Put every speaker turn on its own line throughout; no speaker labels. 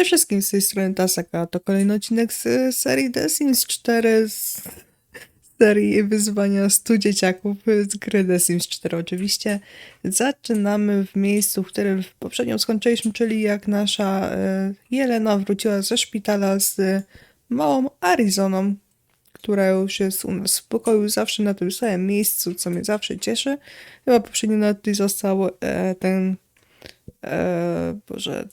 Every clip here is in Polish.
Cześć wszystkim, z tej strony Tasaka. To kolejny odcinek z serii The Sims 4 z serii wyzwania 100 dzieciaków z gry The Sims 4 oczywiście. Zaczynamy w miejscu, w którym poprzednio skończyliśmy, czyli jak nasza e, Jelena wróciła ze szpitala z małą Arizoną, która już jest u nas w pokoju zawsze na tym samym miejscu, co mnie zawsze cieszy. Chyba poprzednio na tutaj został e, ten e, Boże,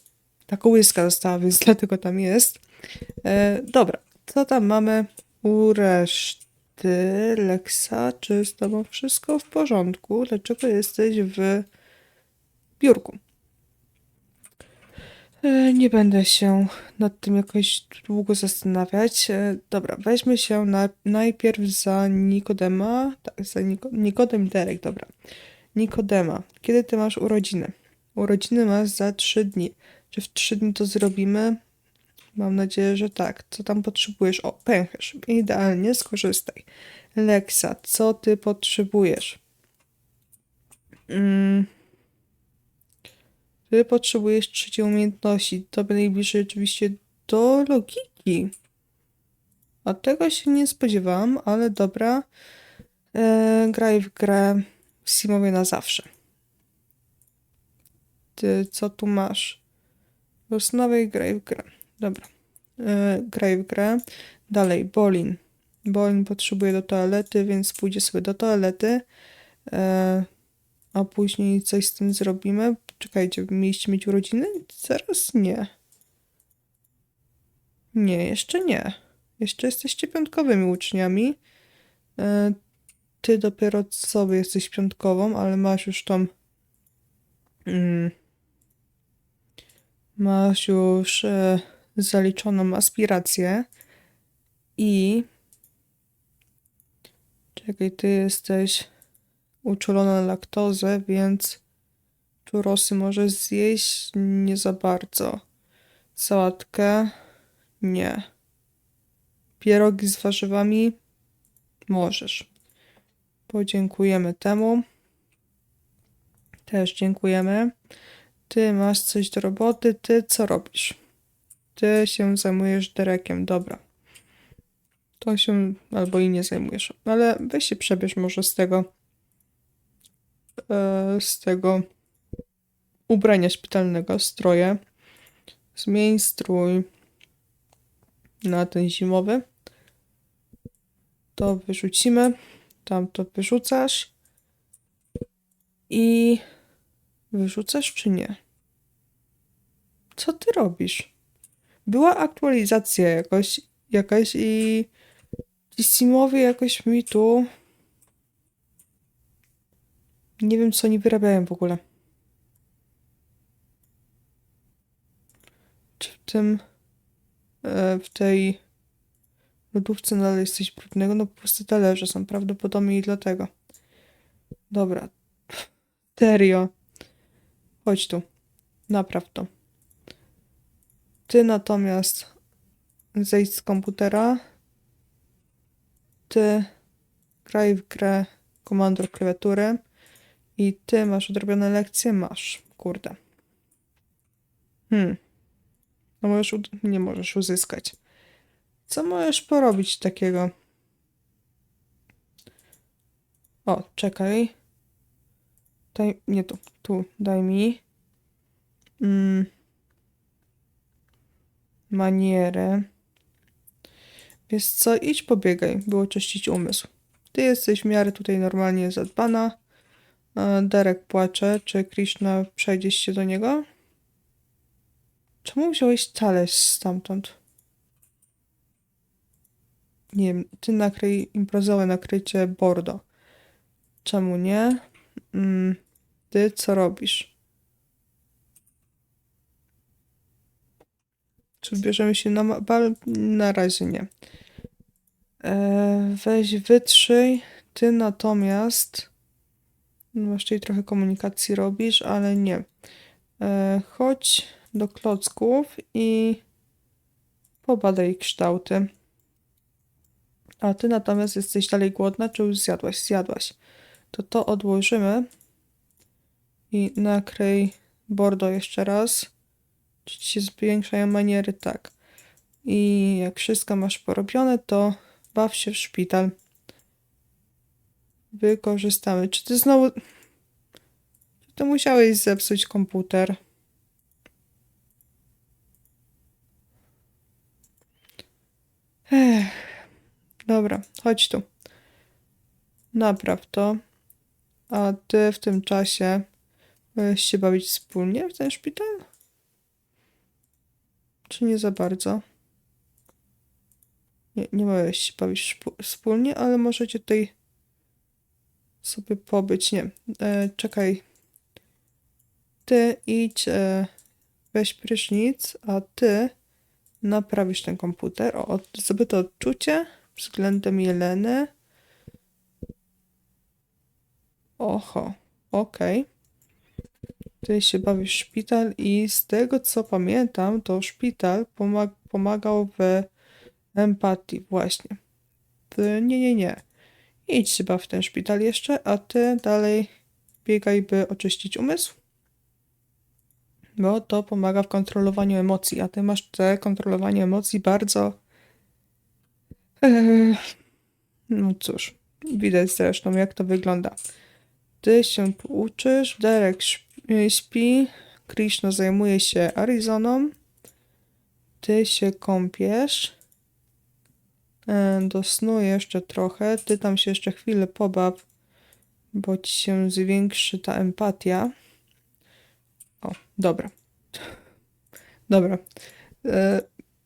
ta kołyska została, więc dlatego tam jest. E, dobra, co tam mamy u reszty? Leksa, czy z tobą wszystko w porządku? Dlaczego jesteś w biurku? E, nie będę się nad tym jakoś długo zastanawiać. E, dobra, weźmy się na, najpierw za Nikodema. Tak, za Niko, Nikodem Derek, dobra. Nikodema, kiedy ty masz urodziny? Urodziny masz za trzy dni. Czy w trzy dni to zrobimy? Mam nadzieję, że tak. Co tam potrzebujesz? O, pęcherz. Idealnie, skorzystaj. Leksa, co ty potrzebujesz? Mm. Ty potrzebujesz trzeciej umiejętności. To by najbliżej oczywiście do logiki. A tego się nie spodziewałam, ale dobra. E, graj w grę w Simowie na zawsze. Ty, co tu masz? Rozmawiaj, graj w grę. Dobra. E, graj w grę. Dalej, Bolin. Bolin potrzebuje do toalety, więc pójdzie sobie do toalety. E, a później coś z tym zrobimy. Czekajcie, mieliście mieć urodziny? Zaraz nie. Nie, jeszcze nie. Jeszcze jesteście piątkowymi uczniami. E, ty dopiero sobie jesteś piątkową, ale masz już tą. Mm, masz już e, zaliczoną aspirację i czekaj, ty jesteś uczulona na laktozę, więc czurosy możesz zjeść nie za bardzo. Sałatkę nie. Pierogi z warzywami możesz. Podziękujemy temu. Też dziękujemy. Ty masz coś do roboty, ty co robisz? Ty się zajmujesz derekiem, dobra. To się albo i nie zajmujesz, ale weź się przebierz może z tego e, z tego ubrania szpitalnego, stroje. Zmień strój na ten zimowy. To wyrzucimy. Tam to wyrzucasz. I Wyrzucasz czy nie? Co ty robisz? Była aktualizacja jakoś, jakaś i ci Simowie jakoś mi tu... Nie wiem, co oni wyrabiają w ogóle. Czy w tym... E, w tej lodówce nadal jest coś brudnego? No po prostu talerze są prawdopodobnie i dlatego. Dobra. Serio. Chodź tu. Napraw to. Ty natomiast zejdź z komputera. Ty graj w grę komandor klawiatury. I ty masz odrobione lekcje? Masz. Kurde. Hmm. No możesz, nie możesz uzyskać. Co możesz porobić takiego? O, czekaj. Daj, nie tu, tu, daj mi. Mm. Manierę. Wiesz co, idź pobiegaj, było czyścić umysł. Ty jesteś w miarę tutaj normalnie zadbana. Derek płacze. Czy Krishna przejdziesz się do niego? Czemu wziąłeś talerz stamtąd? Nie wiem, ty nakryj imprezowe nakrycie bordo. Czemu nie? Mm. Ty co robisz? Czy bierzemy się na bal? Na razie nie. E, weź wytrzyj. Ty natomiast masz trochę komunikacji robisz, ale nie. E, chodź do klocków i pobadaj kształty. A ty natomiast jesteś dalej głodna, czy już zjadłaś? Zjadłaś. To to odłożymy i nakryj bordo jeszcze raz. Czy ci się zwiększają maniery? Tak. I jak wszystko masz porobione, to baw się w szpital. Wykorzystamy. Czy ty znowu... Czy ty musiałeś zepsuć komputer? Ech. Dobra, chodź tu. Napraw to. A ty w tym czasie będziesz się bawić wspólnie w ten szpital? Czy nie za bardzo? Nie, nie możesz się bawić wspólnie, ale możecie tutaj sobie pobyć. Nie, e, czekaj. Ty idź, e, weź prysznic, a ty naprawisz ten komputer. O, zdobyte odczucie względem Jeleny. Oho, okej. Ty się bawisz w szpital i z tego co pamiętam, to szpital pomag pomagał w empatii, właśnie. Ty, nie, nie, nie. Idź baw w ten szpital jeszcze, a ty dalej biegaj, by oczyścić umysł. Bo to pomaga w kontrolowaniu emocji, a ty masz te kontrolowanie emocji bardzo. Eee, no cóż, widać zresztą, jak to wygląda. Ty się uczysz, Derek śp- śpi, Krishna zajmuje się Arizoną, ty się kąpiesz, do snu jeszcze trochę, ty tam się jeszcze chwilę pobaw, bo ci się zwiększy ta empatia. O, dobra. Dobra. E,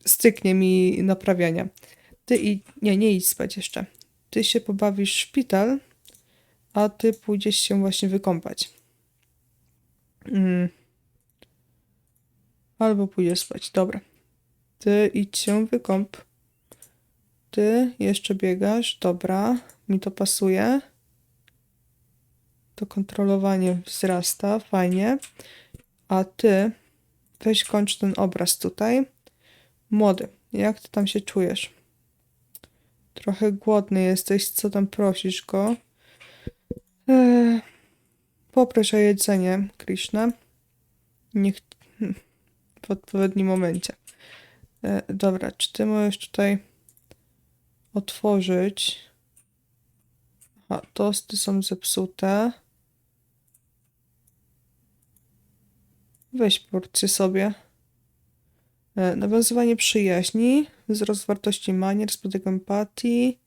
styknie mi naprawiania. Ty i... Nie, nie idź spać jeszcze. Ty się pobawisz w szpital, a ty pójdziesz się właśnie wykąpać. Mm. Albo pójdziesz spać. Dobra. Ty idź się wykąp. Ty jeszcze biegasz. Dobra. Mi to pasuje. To kontrolowanie wzrasta. Fajnie. A ty weź kończ ten obraz tutaj. Młody, jak ty tam się czujesz? Trochę głodny jesteś. Co tam prosisz go? Eee, poproś o jedzenie, Krishna. Niech w odpowiednim momencie. E, dobra, czy ty możesz tutaj otworzyć? Aha, tosty są zepsute. Weź porcję sobie. E, nawiązywanie przyjaźni, wzrost wartości manier, spadek empatii.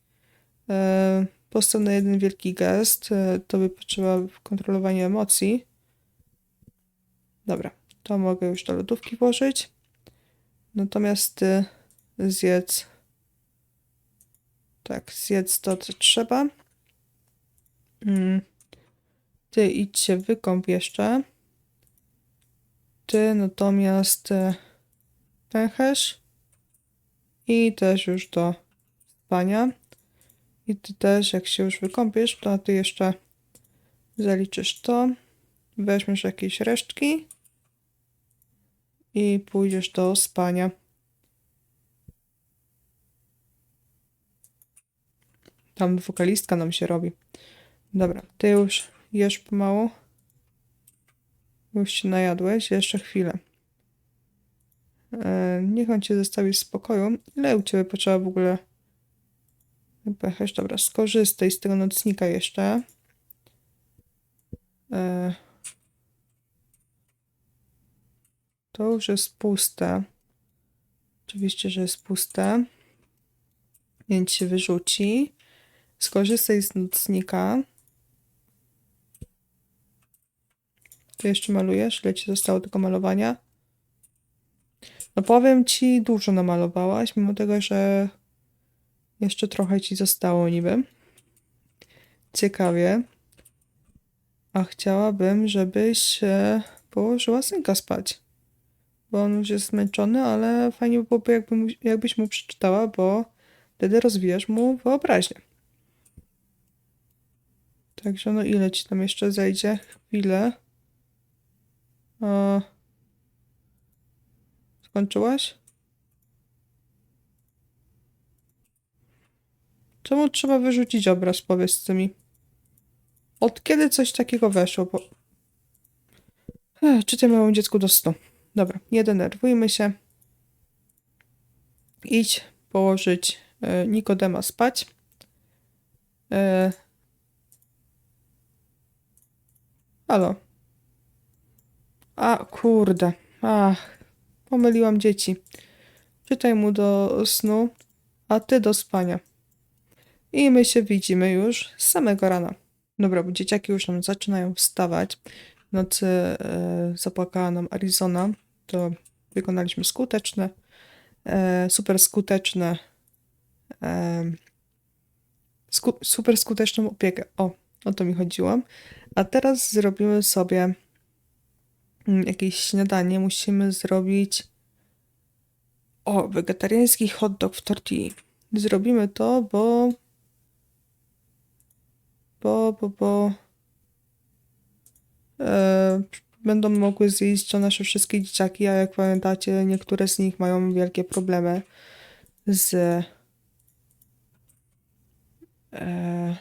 E, Postaw na jeden wielki gest. e, To by potrzeba kontrolowania emocji. Dobra, to mogę już do lodówki włożyć. Natomiast ty zjedz. Tak, zjedz to, co trzeba. Mm. Ty idź się wykąp jeszcze. Ty natomiast e, pęcherz. I też już do spania. I ty też, jak się już wykąpiesz, to ty jeszcze zaliczysz to. Weźmiesz jakieś resztki. I pójdziesz do spania. Tam wokalistka nam się robi. Dobra, ty już jesz pomału. Już się najadłeś, jeszcze chwilę. E, niech on cię zostawi w spokoju. Ile u ciebie potrzeba w ogóle pęcherz? Dobra, skorzystaj z tego nocnika jeszcze. E, to już jest puste. Oczywiście, że jest puste. Więc się wyrzuci. Skorzystaj z nocnika. Ty jeszcze malujesz? Ile ci zostało tego malowania? No powiem ci, dużo namalowałaś, mimo tego, że jeszcze trochę ci zostało niby. Ciekawie. A chciałabym, żebyś położyła synka spać. Bo on już jest zmęczony, ale fajnie by byłoby, jakby jakbyś mu przeczytała, bo wtedy rozwijasz mu wyobraźnię. Także no ile ci tam jeszcze zejdzie? Chwilę. O. Skończyłaś? Czemu trzeba wyrzucić obraz, powiedz mi? Od kiedy coś takiego weszło? Bo... Ech, czytaj małemu dziecku do snu. Dobra, nie denerwujmy się. Idź położyć e, Nikodema spać. E... Halo. A, kurde. Ach, pomyliłam dzieci. Czytaj mu do snu, a ty do spania. I my się widzimy już z samego rana. Dobra, bo dzieciaki już nam zaczynają wstawać. W nocy e, zapłakała nam Arizona. To wykonaliśmy skuteczne, e, super skuteczne, e, sku, super skuteczną opiekę. O, o to mi chodziło. A teraz zrobimy sobie mm, jakieś śniadanie. Musimy zrobić o, wegetariański hot dog w tortilli. Zrobimy to, bo bo, bo, bo e, będą mogły zjeść to nasze wszystkie dzieciaki, a jak pamiętacie, niektóre z nich mają wielkie problemy z e,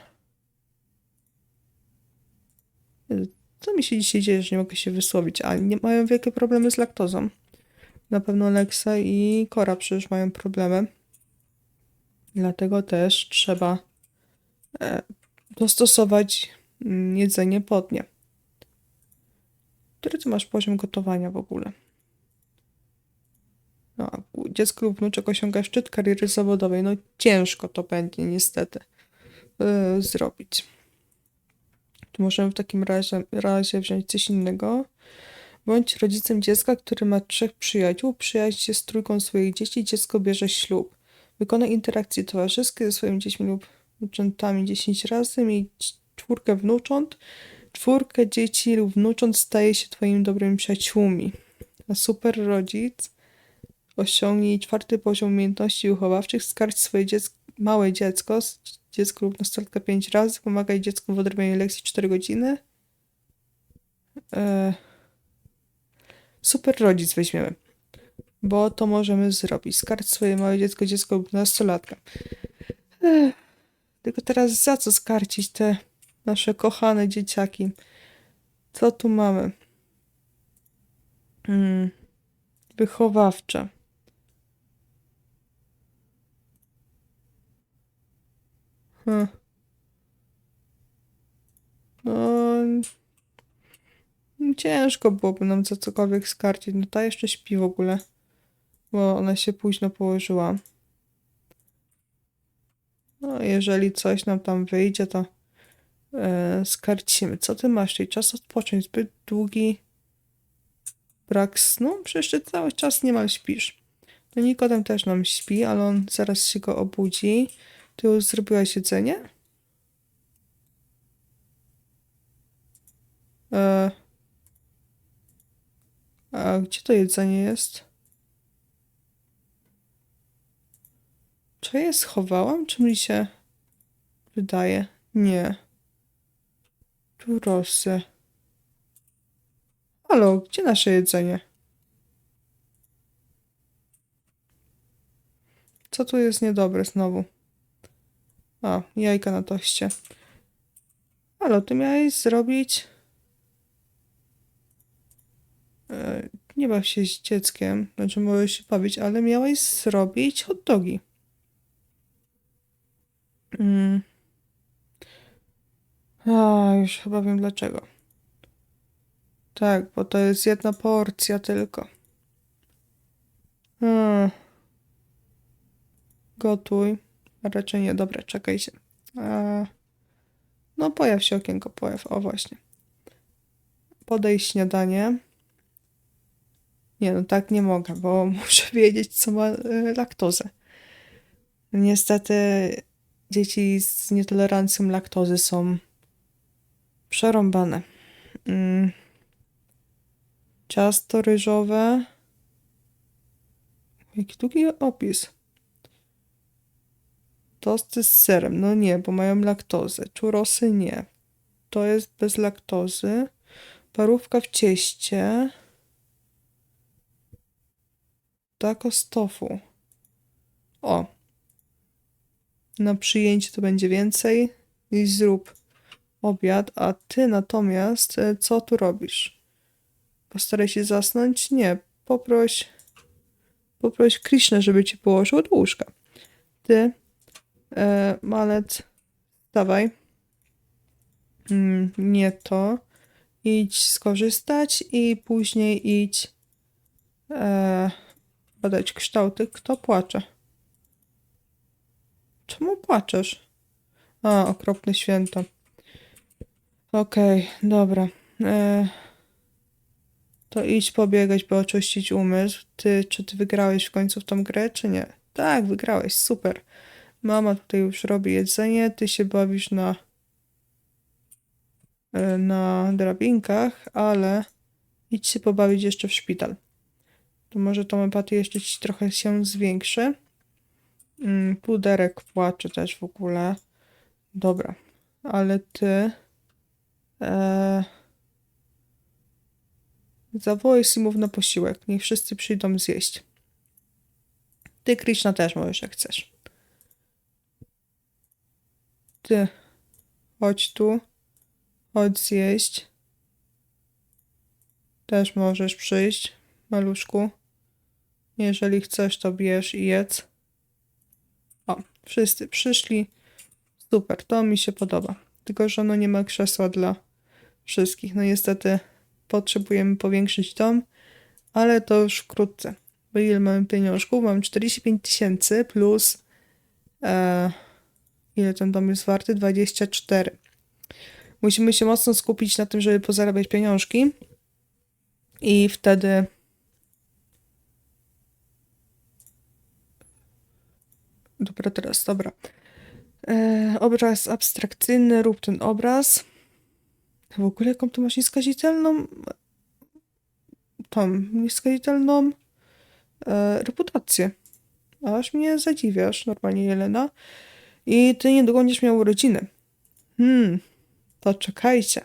co mi się dzisiaj dzieje, że nie mogę się wysłowić, a nie mają wielkie problemy z laktozą. Na pewno Lexa i Kora przecież mają problemy. Dlatego też trzeba e, dostosować mm, jedzenie pod nie. Który ty masz poziom gotowania w ogóle? No, dziecko lub wnuczek osiąga szczyt kariery zawodowej. No ciężko to będzie niestety yy, zrobić. Możemy w takim razie, razie wziąć coś innego. Bądź rodzicem dziecka, który ma trzech przyjaciół, przyjaźń się z trójką swoich dzieci, dziecko bierze ślub. Wykonaj interakcje towarzyskie ze swoimi dziećmi lub wnuczątami 10 razy, mieć czwórkę wnucząt, czwórkę dzieci lub wnucząt staje się twoimi dobrymi przyjaciółmi. A super rodzic osiągnij czwarty poziom umiejętności wychowawczych, skarć swoje dziecko, małe dziecko, dziecko lub nastolatka 5 razy, pomagaj dziecku w odrabianiu lekcji 4 godziny. E... Super rodzic weźmiemy, bo to możemy zrobić. Skarć swoje małe dziecko, dziecko lub nastolatka. Ech. Tylko teraz za co skarcić te nasze kochane dzieciaki? Co tu mamy? Hmm. Wychowawcze. Hm. No, ciężko byłoby nam za cokolwiek skarcić. No ta jeszcze śpi w ogóle, bo ona się późno położyła. No, jeżeli coś nam tam wyjdzie, to e, skarcimy. Co ty masz? Czyli czas odpocząć. Zbyt długi brak snu? Przecież ty cały czas niemal śpisz. No Nikodem też nam śpi, ale on zaraz się go obudzi. Ty już zrobiłaś jedzenie? E, a gdzie to jedzenie jest? Czy je schowałam, czy mi się wydaje? Nie. Tu rosy. Halo, gdzie nasze jedzenie? Co tu jest niedobre znowu? A, jajka na toście. Halo, ty miałeś zrobić... E, nie baw się z dzieckiem, znaczy możesz się bawić, ale miałeś zrobić hot dogi. Mm. A, już chyba wiem dlaczego. Tak, bo to jest jedna porcja tylko. A. Gotuj. A raczej nie, dobra, czekajcie. A. No, pojaw się okienko, pojaw. O, właśnie. Podaj śniadanie. Nie, no tak nie mogę, bo muszę wiedzieć, co ma y, laktozę. Niestety dzieci z nietolerancją laktozy są przerąbane. Mm. Ciasto ryżowe. Jaki długi opis. Tosty z serem. No nie, bo mają laktozę. Czurosy nie. To jest bez laktozy. Parówka w cieście. Taco z tofu. O, na przyjęcie to będzie więcej i zrób obiad, a ty natomiast e, co tu robisz? Postaraj się zasnąć? Nie. poproś, poproś Krishnę, żeby ci położył do łóżka. Ty, e, malec, dawaj. Mm, nie to. Idź skorzystać i później idź e, badać kształty. Kto płacze? Czemu płaczesz? A, okropne święto. Okej, dobra. E, to idź pobiegać, by oczyścić umysł. Ty, czy ty wygrałeś w końcu w tą grę, czy nie? Tak, wygrałeś, super. Mama tutaj już robi jedzenie, ty się bawisz na e, na drabinkach, ale idź się pobawić jeszcze w szpital. To może tą empatię jeszcze ci trochę się zwiększy. Mm, puderek płacze też w ogóle. Dobra, ale ty e, zawołaj Simów na posiłek. Niech wszyscy przyjdą zjeść. Ty, Krishna, też możesz jak chcesz. Ty, chodź tu. Chodź zjeść. Też możesz przyjść, maluszku. Jeżeli chcesz, to bierz i jedz. Wszyscy przyszli. Super, to mi się podoba. Tylko, że no nie ma krzesła dla wszystkich. No niestety potrzebujemy powiększyć dom, ale to już wkrótce. Bo ile mamy pieniążków? Mam 45 tysięcy plus e, ile ten dom jest warty? 24. Musimy się mocno skupić na tym, żeby pozarabiać pieniążki i wtedy Dobra, teraz, dobra. E, obraz abstrakcyjny, rób ten obraz. W ogóle jaką tu masz nieskazitelną tą nieskazitelną e, reputację. Aż mnie zadziwiasz, normalnie Jelena. I ty niedługo będziesz miał urodziny. Hmm, to czekajcie.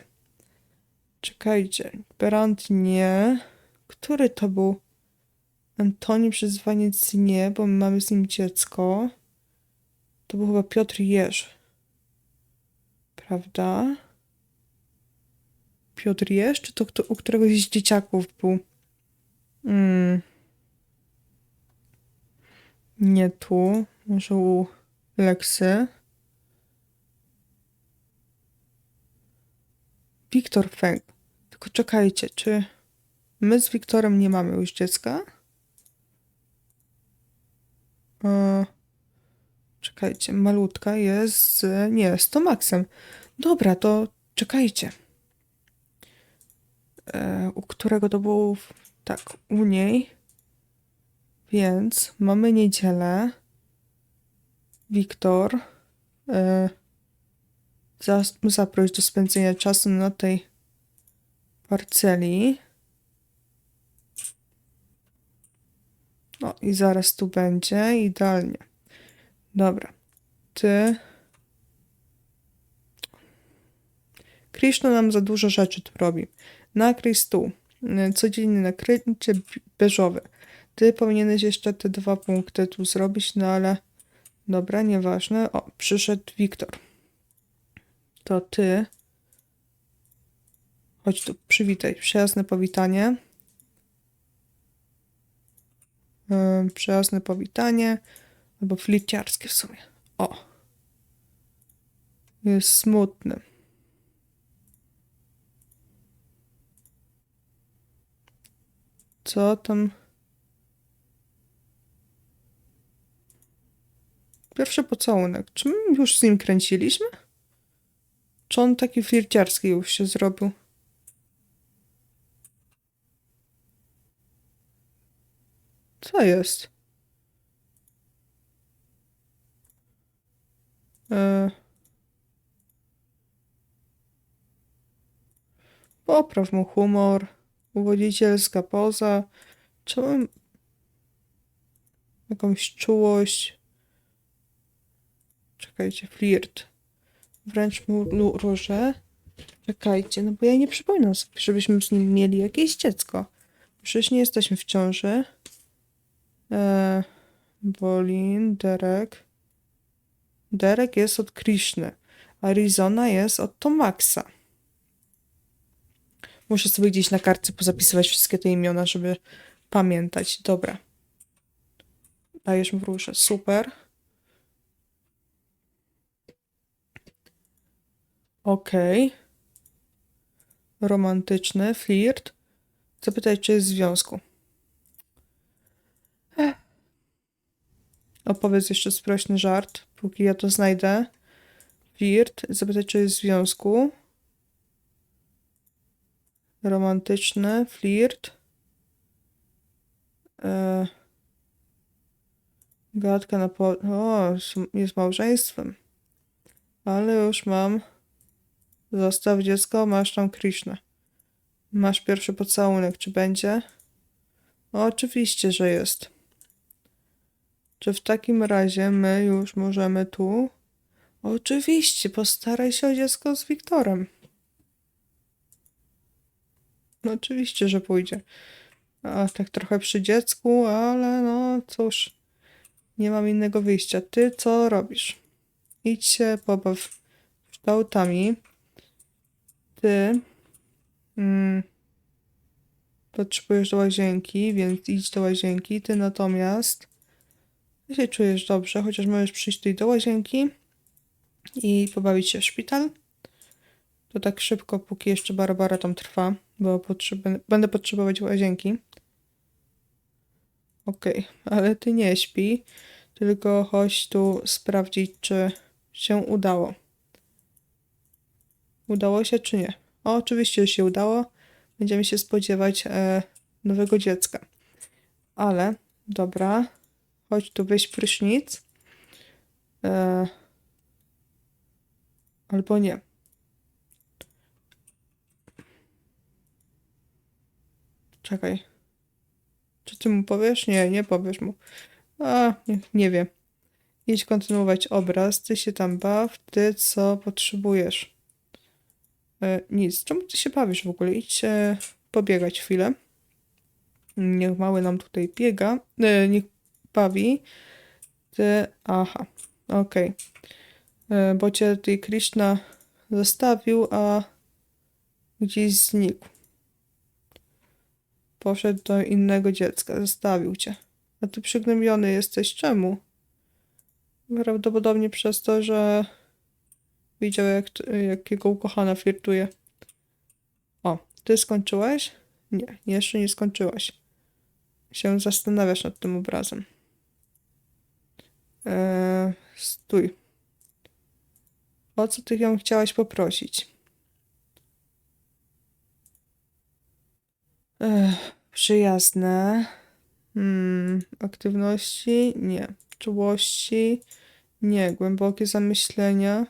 Czekajcie. Berant nie. Który to był? Antoni Przyzwaniec nie, bo my mamy z nim dziecko. To był chyba Piotr Jerz. Prawda? Piotr Jerz? Czy to kto, u któregoś z dzieciaków był? Mm. Nie tu. Może u Leksy. Wiktor Feng. Tylko czekajcie, czy my z Wiktorem nie mamy już dziecka? E, czekajcie, malutka jest z... Nie, z Tomaksem. Dobra, to czekajcie. E, u którego to był... Tak, u niej. Więc mamy niedzielę. Wiktor. E, zas- zaproś do spędzenia czasu na tej parceli. O, i zaraz tu będzie. Idealnie. Dobra. Ty. Krishna nam za dużo rzeczy tu robi. Nakryj stół. Codziennie nakrycie beżowe. Ty powinieneś jeszcze te dwa punkty tu zrobić, no ale dobra, nieważne. O, przyszedł Wiktor. To ty. Chodź tu, przywitaj. Przyjazne powitanie. Yy, przyjazne powitanie. Albo fliciarskie w sumie. O. Jest smutny. Co tam? Pierwszy pocałunek. Czy my już z nim kręciliśmy? Czy on taki flirciarski już się zrobił? Co jest? Popraw mu humor. Uwodzicielska poza. Czemu jakąś czułość? Czekajcie, flirt. Wręcz mu róże. Czekajcie, no bo ja nie przypominam sobie, żebyśmy z nim mieli jakieś dziecko. Przecież nie jesteśmy w ciąży. Eee, Bolin, Derek. Derek jest od Krishny. Arizona jest od Tomaxa. Muszę sobie gdzieś na kartce pozapisywać wszystkie te imiona, żeby pamiętać. Dobra. Dajesz mu róże. Super. Okej. Romantyczny flirt. Zapytaj, czy jest w związku. Opowiedz jeszcze sprośny żart, póki ja to znajdę. Flirt. Zapytaj, czy jest w związku. Romantyczny flirt. E... Gadka na po... O, jest małżeństwem. Ale już mam. Zostaw dziecko, masz tam Krishnę. Masz pierwszy pocałunek, czy będzie? Oczywiście, że jest. Czy w takim razie my już możemy tu? Oczywiście, postaraj się o dziecko z Wiktorem. No oczywiście, że pójdzie. A tak trochę przy dziecku, ale no cóż, nie mam innego wyjścia. Ty co robisz? Idź się pobaw kształtami. Ty mm, potrzebujesz do łazienki, więc idź do łazienki. Ty natomiast ty się czujesz dobrze, chociaż możesz przyjść tutaj do łazienki i pobawić się w szpital. To tak szybko, póki jeszcze Barbara tam trwa, bo potrzeby, będę potrzebować łazienki. Okej, ale ty nie śpi, tylko chodź tu sprawdzić, czy się udało. Udało się, czy nie? O, oczywiście się udało. Będziemy się spodziewać e, nowego dziecka. Ale, dobra, chodź tu, weź prysznic. E, albo nie. Czekaj. Czy ty mu powiesz? Nie, nie powiesz mu. A, nie, nie wiem. Idź kontynuować obraz. Ty się tam baw. Ty co potrzebujesz? E, nic. Czemu ty się bawisz w ogóle? Idź e, pobiegać chwilę. Niech mały nam tutaj biega. E, niech bawi. Ty... Aha. Okej. E, Bo cię tutaj Krishna zostawił, a gdzieś znikł. Poszedł do innego dziecka, zostawił cię. A ty przygnębiony jesteś czemu? Prawdopodobnie przez to, że widział, jak, jak jego ukochana flirtuje. O, ty skończyłeś? Nie, jeszcze nie skończyłaś. Się zastanawiasz nad tym obrazem. Eee, stój. O co ty ją chciałaś poprosić? Przyjazne. Hmm, aktywności? Nie. Czułości? Nie. Głębokie zamyślenia?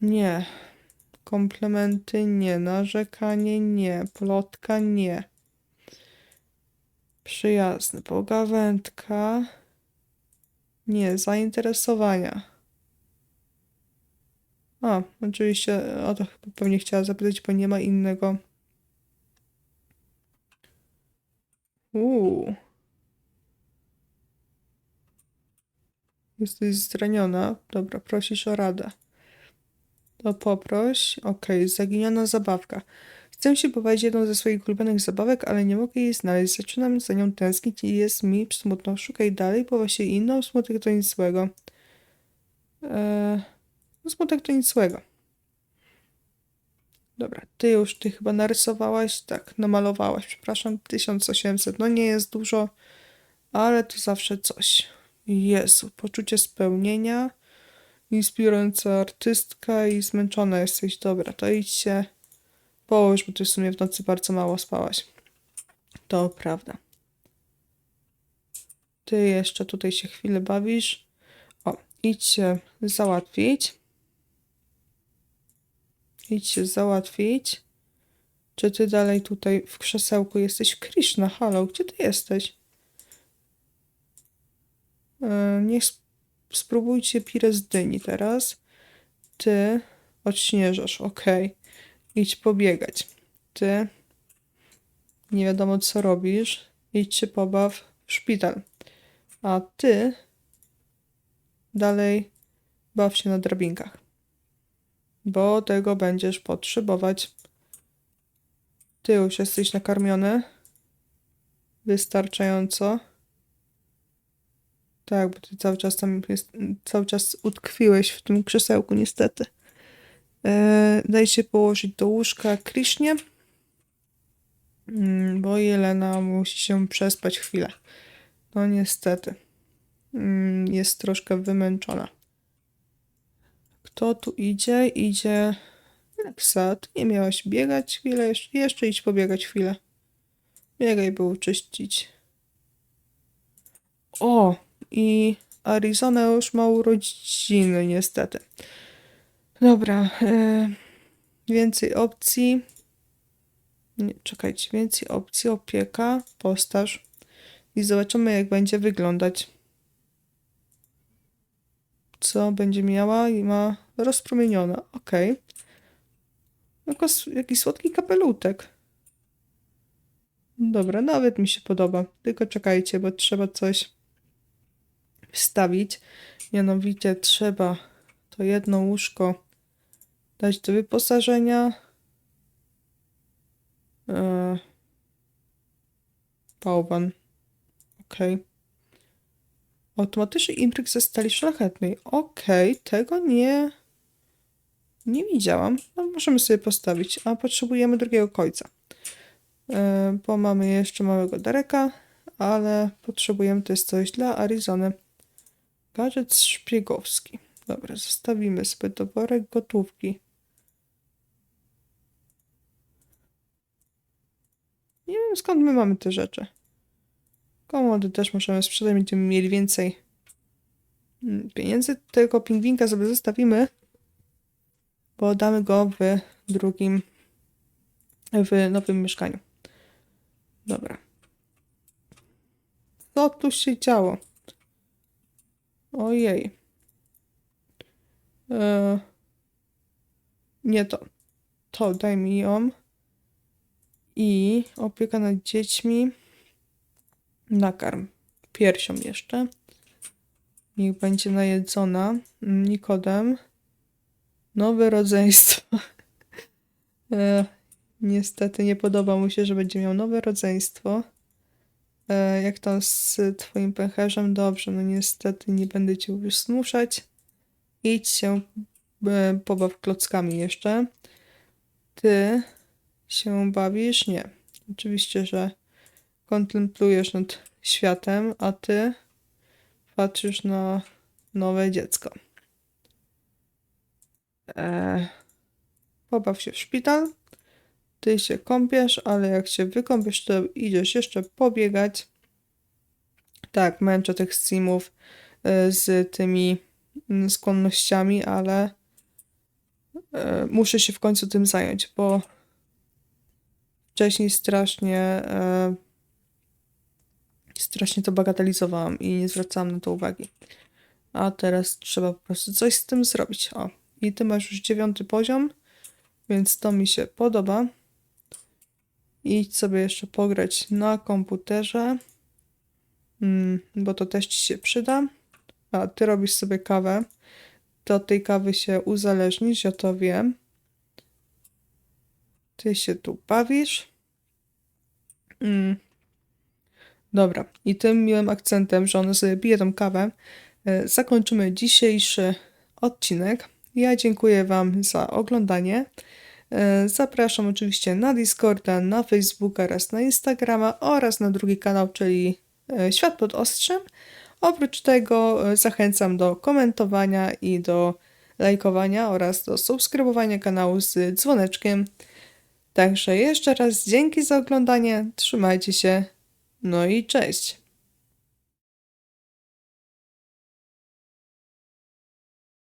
Nie. Komplementy? Nie. Narzekanie? Nie. Plotka? Nie. Przyjazne. Pogawędka? Nie. Zainteresowania? A, oczywiście o to chyba pewnie chciała zapytać, bo nie ma innego. Uuu. Jesteś zraniona. Dobra, prosisz o radę. To poproś. Okej, zaginiona zabawka. Chcę się pobawić jedną ze swoich ulubionych zabawek, ale nie mogę jej znaleźć. Zaczynam za nią tęsknić i jest mi smutno. Szukaj dalej, bo właśnie inną smutek to nic złego. Eee, no smutek to nic złego. Dobra, ty już, ty chyba narysowałaś? Tak, namalowałaś, przepraszam, 1800. No nie jest dużo, ale to zawsze coś. Jezu, poczucie spełnienia, inspirująca artystka i zmęczona jesteś. Dobra, to idź się połóż, bo ty w sumie w nocy bardzo mało spałaś. To prawda. Ty jeszcze tutaj się chwilę bawisz. O, idź się załatwić. Idź się załatwić. Czy ty dalej tutaj w krzesełku jesteś? Krishna, halo, gdzie ty jesteś? E, niech sp- spróbujcie pirę z dyni teraz. Ty odśnieżasz, okej. Idź pobiegać. Ty nie wiadomo co robisz. Idź się pobaw w szpital. A ty dalej baw się na drabinkach. Bo tego będziesz potrzebować. Ty już jesteś nakarmiony. wystarczająco. Tak, bo ty cały czas tam jest, cały czas utkwiłeś w tym krzesełku, niestety. E, daj się położyć do łóżka Krisznie, Mm, bo Jelena musi się przespać chwilę. No niestety. Mm, Jest troszkę wymęczona. Kto tu idzie? Idzie Leksa. Ty nie miałaś biegać chwilę? Jeszcze, idź pobiegać chwilę. Biegaj, by uczyścić. O! I Arizona już ma urodziny, niestety. Dobra. E, więcej opcji. Nie, czekajcie, więcej opcji. Opieka, postaż. I zobaczymy, jak będzie wyglądać. Co będzie miała? I ma rozpromienione. Ok. Jako, słodki kapelutek. Dobra, nawet mi się podoba. Tylko czekajcie, bo trzeba coś wstawić. Mianowicie trzeba to jedno łóżko dać do wyposażenia. Eee, bałwan. Okej. Automatyczny impryk ze stali szlachetnej. Okej, tego nie... Nie widziałam. No, możemy sobie postawić. A potrzebujemy drugiego końca. E, bo mamy jeszcze małego Dereka, ale potrzebujemy też coś dla Arizony. Gadżet szpiegowski. Dobra, zostawimy sobie to worek gotówki. Nie wiem skąd my mamy te rzeczy. Komody też możemy sprzedać, będziemy mieli więcej mm, pieniędzy. Tego pingwinka sobie zostawimy, bo damy go w drugim, w nowym mieszkaniu. Dobra. Co tu się działo? Ojej. E, nie to. To daj mi ją. I opieka nad dziećmi. Nakarm. Piersią jeszcze. Niech będzie najedzona. Nikodem. Nowe rodzeństwo. e, niestety nie podoba mu się, że będzie miał nowe rodzeństwo. E, jak tam z twoim pęcherzem? Dobrze, no niestety nie będę cię już zmuszać. Idź się e, pobaw klockami jeszcze. Ty się bawisz? Nie. Oczywiście, że kontemplujesz nad światem, a ty patrzysz na nowe dziecko. E, pobaw się w szpital. Ty się kąpiesz, ale jak się wykąpiesz, to idziesz jeszcze pobiegać. Tak, męczę tych simów e, z tymi mm, skłonnościami, ale e, muszę się w końcu tym zająć, bo wcześniej strasznie e, strasznie to bagatelizowałam i nie zwracałam na to uwagi. A teraz trzeba po prostu coś z tym zrobić. O, i ty masz już dziewiąty poziom, więc to mi się podoba. Idź sobie jeszcze pograć na komputerze, mm, bo to też ci się przyda. A ty robisz sobie kawę. Od tej kawy się uzależnisz, ja to wiem. Ty się tu bawisz. Mm. Dobra, i tym miłym akcentem, że ona sobie pije tą kawę, e, zakończymy dzisiejszy odcinek. Ja dziękuję Wam za oglądanie. E, Zapraszam oczywiście na Discorda, na Facebooka oraz na Instagrama oraz na drugi kanał, czyli e, Świat pod Ostrzem. Oprócz tego zachęcam do komentowania i do lajkowania oraz do subskrybowania kanału z dzwoneczkiem. Także jeszcze raz dzięki za oglądanie, trzymajcie się, no i cześć!